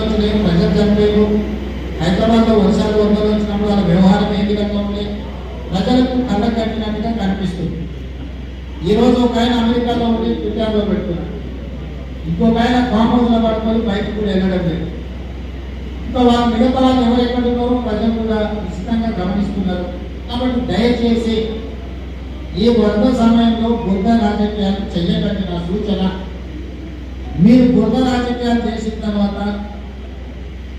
ప్రజలు చంపేరు హైదరాబాద్లో వర్షాలు వరదలు వచ్చినప్పుడు వాళ్ళ వ్యవహారం ఏ విధంగా ఉంది ప్రజలకు కళ్ళ కట్టినట్టుగా కనిపిస్తుంది. ఈ రోజు ఒక ఆయన అమెరికాలో ఉండి ట్విట్టర్లో పెడుతున్నాడు. ఇంకొక ఆయన ఫామ్ హౌస్లో పడుకొని బయటకు కూడా వెళ్ళడం లేదు. ఇంకా వాళ్ళు మిగతా వాళ్ళు ఎవరు ఎక్కడున్నారో ప్రజలు కూడా నిశ్చితంగా గమనిస్తున్నారు. కాబట్టి దయచేసి ఈ వరద సమయంలో బుద్ధ రాజకీయాలు చెయ్యకండి నా సూచన. మీరు బుద్ధ రాజకీయాలు చేసిన తర్వాత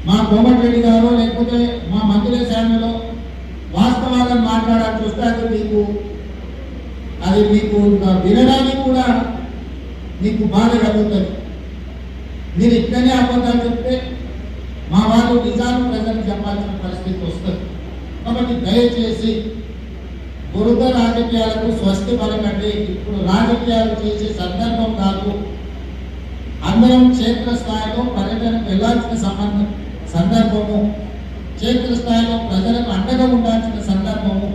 మా కోమటిరెడ్డి గారు లేకపోతే మా మంత్రుల శాఖలో వాస్తవాలను మాట్లాడాల్సి వస్తే అది మీకు అది మీకు వినడానికి కూడా మీకు బాధ కలుగుతుంది. మీరు ఇక్కడనే అబద్ధాలు చెప్తే మా వాళ్ళు నిజాలు ప్రజలకు చెప్పాల్సిన పరిస్థితి వస్తుంది. కాబట్టి దయచేసి బురద రాజకీయాలకు స్వస్తి పలకండి. ఇప్పుడు రాజకీయాలు చేసే సందర్భం కాదు. అందరం క్షేత్రస్థాయిలో పర్యటనకు వెళ్ళాల్సిన సంబంధం సందర్భము. క్షేత్రస్థాయిలో ప్రజలకు అండగా ఉండాల్సిన సందర్భము.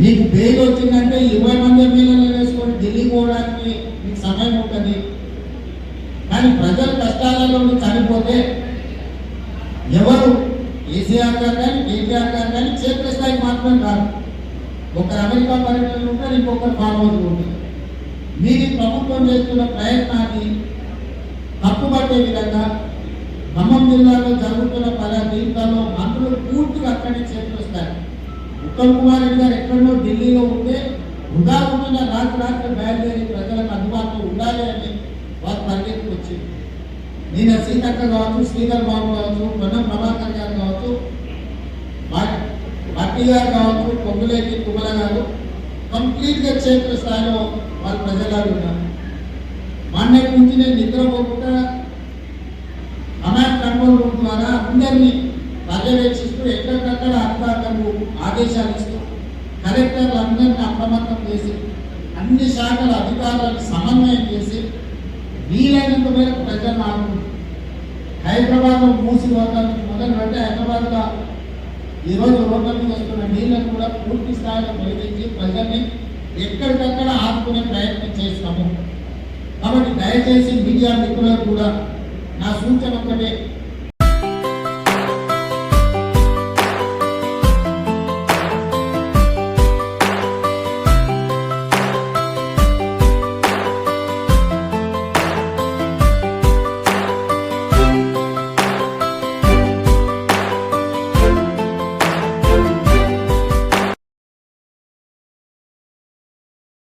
మీకు బెయిల్ వచ్చిందంటే ఇరవై మంది ఎమ్మెల్యేలు వేసుకొని ఢిల్లీ పోవడానికి మీకు సమయం ఉంటుంది. కానీ ప్రజల కష్టాలలో నువ్వు చనిపోతే ఎవరు కేసీఆర్ గారు కానీ కేటీఆర్ గారు కానీ క్షేత్రస్థాయికి మాత్రమే కాదు. ఒకరు అమెరికా పర్యటనలు ఉంటారు ఇంకొకరు ఫామ్ హౌస్ ఉంటారు. మీరు ప్రభుత్వం చేస్తున్న ప్రయత్నాన్ని తప్పుపట్టే విధంగా ఖమ్మం జిల్లాలో జరుగుతున్న పల దీంట్లో మంత్రులు పూర్తిగా అక్కడి చేతులొస్తారు ఉత్తమ్ కుమార్ రెడ్డి గారు ఎక్కడో ఢిల్లీలో ఉంటే ఉదాహరణ రాత్రి రాత్రి బయలుదేరి ప్రజలకు అందుబాటులో ఉండాలి అని వారు పరిగెత్తుకు వచ్చింది నేను సీతక్క కావచ్చు శ్రీధర్ బాబు కావచ్చు పొన్నం ప్రభాకర్ గారు కావచ్చు భట్టి గారు కావచ్చు పొంగులేటి కుమల గారు కంప్లీట్గా క్షేత్ర స్థాయిలో వాళ్ళు ప్రజలు ఉన్నారు. మొన్నటి నుంచి నేను నిద్రపోకుండా కమాండ్ ద్వారా అందరినీ పర్యవేక్షిస్తూ ఎక్కడికక్కడ అధికారులకు ఆదేశాలు ఇస్తూ. కలెక్టర్లు అందరినీ అప్రమత్తం చేసి అన్ని శాఖల అధికారులను సమన్వయం చేసి వీలైనంత మేరకు ప్రజలను ఆడు హైదరాబాద్ మూసి వద్దాం మొదలు పెడితే హైదరాబాద్లో ఈరోజు రోడ్ల మీద వస్తున్న నీళ్ళను కూడా పూర్తి స్థాయిలో తొలగించి ప్రజల్ని ఎక్కడికక్కడ ఆదుకునే ప్రయత్నం చేస్తాము. కాబట్టి దయచేసి మీడియా మిత్రులకు కూడా నా సూచన ఒక్కటే